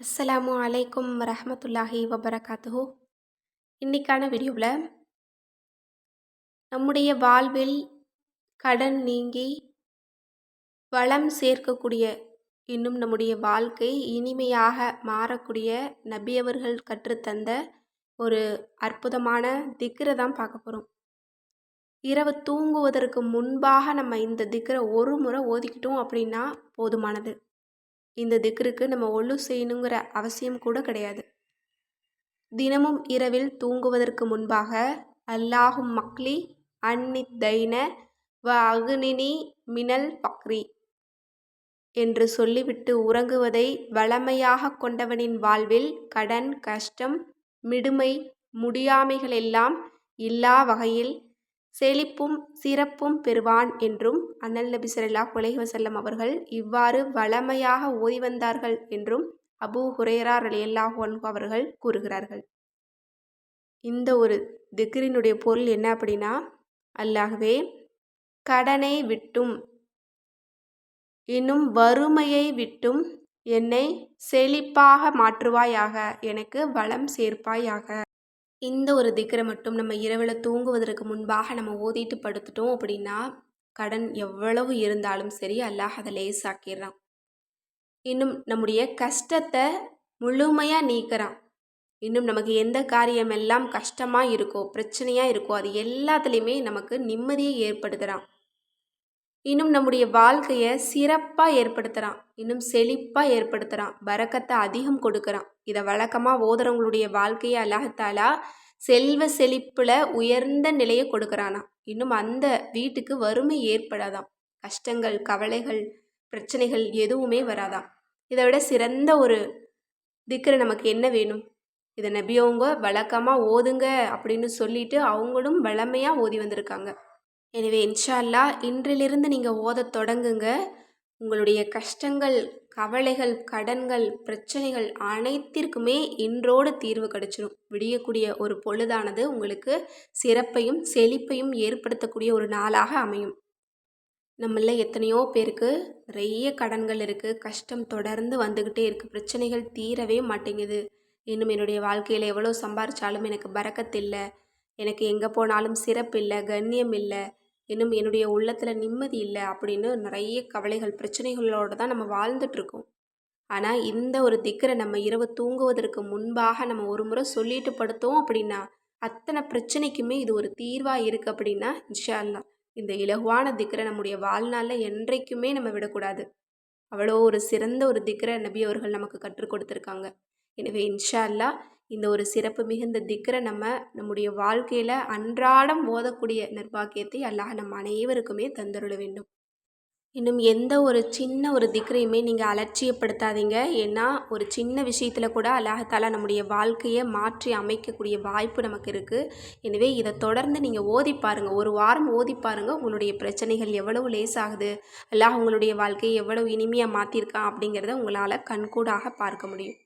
அஸ்ஸலாமு அலைக்கும் ரஹமத்துல்லாஹி வபரகாத்துஹு. இன்னைக்கான வீடியோவில் நம்முடைய வாழ்வில் கடன் நீங்கி வளம் சேர்க்கக்கூடிய இன்னும் நம்முடைய வாழ்க்கை இனிமையாக மாறக்கூடிய நபி அவர்கள் கற்றுத்தந்த ஒரு அற்புதமான திக்ரை தான் பார்க்க போகிறோம் இரவு தூங்குவதற்கு முன்பாக நம்ம இந்த திக்ரை ஒரு முறை ஓதிக்கிட்டோம் அப்படின்னா போதுமானது. இந்த திக்ருக்கு நம்ம ஒழு செய்யணுங்கிற அவசியம் கூட கிடையாது. தினமும் இரவில் தூங்குவதற்கு முன்பாக அல்லாஹும் மக்லி அன்னி தைன வ அகுனினி மினல் பக்ரி என்று சொல்லிவிட்டு உறங்குவதை வளமையாக கொண்டவனின் வாழ்வில் கடன் கஷ்டம் மிடுமை முடியாமைகளெல்லாம் இல்லா வகையில் செழிப்பும் சிறப்பும் பெறுவான் என்றும் அண்ணல் நபி ஸல்லல்லாஹு அலைஹி அவர்கள் இவ்வாறு வளமையாக ஓதி வந்தார்கள் என்றும் அபூ ஹுரேரா ரலியல்லாஹ் அவர்கள் கூறுகிறார்கள். இந்த ஒரு திக்ரினுடைய பொருள் என்ன அப்படின்னா அல்லாகவே கடனை விட்டும் இன்னும் வறுமையை விட்டும் என்னை செழிப்பாக மாற்றுவாயாக எனக்கு வளம் சேர்ப்பாயாக. இந்த ஒரு திக்கரை மட்டும் நம்ம இரவில் தூங்குவதற்கு முன்பாக நம்ம ஓதிட்டு படுத்துட்டோம் அப்படின்னா கடன் எவ்வளவு இருந்தாலும் சரி அல்லாஹ் அதை லேசாக்கிடுறான். இன்னும் நம்முடைய கஷ்டத்தை முழுமையாக நீக்கிறான். இன்னும் நமக்கு எந்த காரியம் எல்லாம் கஷ்டமாக இருக்கோ பிரச்சனையாக இருக்கோ அது எல்லாத்துலேயுமே நமக்கு நிம்மதியை ஏற்படுத்துகிறான் இன்னும் நம்முடைய வாழ்க்கையை சிறப்பாக ஏற்படுத்துகிறான் இன்னும் செழிப்பாக ஏற்படுத்துகிறான் பறக்கத்தை அதிகம் கொடுக்குறான். இதை வழக்கமாக ஓதுறவங்களுடைய வாழ்க்கையை அல்லாஹத்தாலா செல்வ செழிப்பில் உயர்ந்த நிலையை கொடுக்குறானா இன்னும் அந்த வீட்டுக்கு வறுமை ஏற்படாதான் கஷ்டங்கள் கவலைகள் பிரச்சனைகள் எதுவுமே வராதான் இதை விட சிறந்த ஒரு திக்கரை நமக்கு என்ன வேணும்? இதை நபியவங்க வழக்கமாக ஓதுங்க அப்படின்னு சொல்லிட்டு அவங்களும் வளமையாக ஓதி வந்திருக்காங்க. எனவே இன்ஷால்லா இன்றிலிருந்து நீங்கள் ஓதத் தொடங்குங்க. உங்களுடைய கஷ்டங்கள் கவலைகள் கடன்கள் பிரச்சனைகள் அனைத்திற்குமே இன்றோடு தீர்வு கிடைச்சிடும் விடியக்கூடிய ஒரு பொழுதானது உங்களுக்கு சிறப்பையும் செழிப்பையும் ஏற்படுத்தக்கூடிய ஒரு நாளாக அமையும். நம்மள எத்தனையோ பேருக்கு நிறைய கடன்கள் இருக்குது கஷ்டம் தொடர்ந்து வந்துக்கிட்டே இருக்குது பிரச்சனைகள் தீரவே மாட்டேங்குது. இன்னும் என்னுடைய வாழ்க்கையில் எவ்வளோ சம்பாரித்தாலும் எனக்கு பறக்கத்தில்லை. எனக்கு எங்கே போனாலும் சிறப்பு இல்லை கண்ணியம் இல்லை இன்னும் என்னுடைய உள்ளத்தில் நிம்மதி இல்லை அப்படின்னு நிறைய கவலைகள் பிரச்சனைகளோடு தான் நம்ம வாழ்ந்துட்டுருக்கோம் ஆனால் இந்த ஒரு திக்கரை நம்ம இரவு தூங்குவதற்கு முன்பாக நம்ம ஒரு முறை சொல்லிட்டு படுத்தோம் அப்படின்னா அத்தனை பிரச்சனைக்குமே இது ஒரு தீர்வாக இருக்குது அப்படின்னா இன்ஷா இந்த இலகுவான திக்கரை நம்முடைய வாழ்நாளில் என்றைக்குமே நம்ம விடக்கூடாது. அவ்வளோ ஒரு சிறந்த ஒரு திக்கரை நபி அவர்கள் நமக்கு கற்றுக் கொடுத்துருக்காங்க. எனவே இன்ஷா அல்லா இந்த ஒரு சிறப்பு மிகுந்த திக்கரை நம்ம நம்முடைய வாழ்க்கையில் அன்றாடம் ஓதக்கூடிய நிர்பாக்கியத்தை அல்லாஹ் நம்ம அனைவருக்குமே தந்துருள வேண்டும். இன்னும் எந்த ஒரு சின்ன ஒரு திக்கரையுமே நீங்கள் அலட்சியப்படுத்தாதீங்க. ஏன்னா ஒரு சின்ன விஷயத்தில் கூட அல்லாஹால நம்முடைய வாழ்க்கையை மாற்றி அமைக்கக்கூடிய வாய்ப்பு நமக்கு இருக்குது எனவே இதை தொடர்ந்து நீங்கள் ஓதி பாருங்கள் ஒரு வாரம் ஓதி பாருங்கள் உங்களுடைய பிரச்சனைகள் எவ்வளவு லேசாகுது? அல்லாஹ் உங்களுடைய வாழ்க்கையை எவ்வளவு இனிமையாக மாற்றிருக்கான் அப்படிங்கிறத உங்களால் கண்கூடாக பார்க்க முடியும்.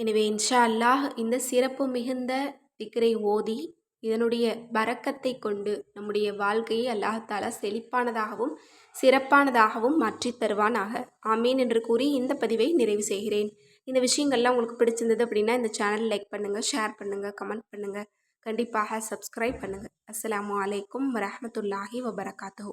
எனவே இன்ஷா அல்லாஹ் இந்த சிறப்பு மிகுந்த திக்கரை ஓதி இதனுடைய பறக்கத்தை கொண்டு நம்முடைய வாழ்க்கையை அல்லாஹாலா செழிப்பானதாகவும் சிறப்பானதாகவும் மாற்றி தருவானாக. ஆமீன் என்று கூறி இந்த பதிவை நிறைவு செய்கிறேன். இந்த விஷயங்கள்லாம் உங்களுக்கு பிடிச்சிருந்தது அப்படின்னா இந்த சேனல் லைக் பண்ணுங்கள் ஷேர் பண்ணுங்கள் கமெண்ட் பண்ணுங்கள் கண்டிப்பாக சப்ஸ்கிரைப் பண்ணுங்கள் அஸ்லாம் வலைக்கம் வரமத்துல்லாஹி வபரகாத்து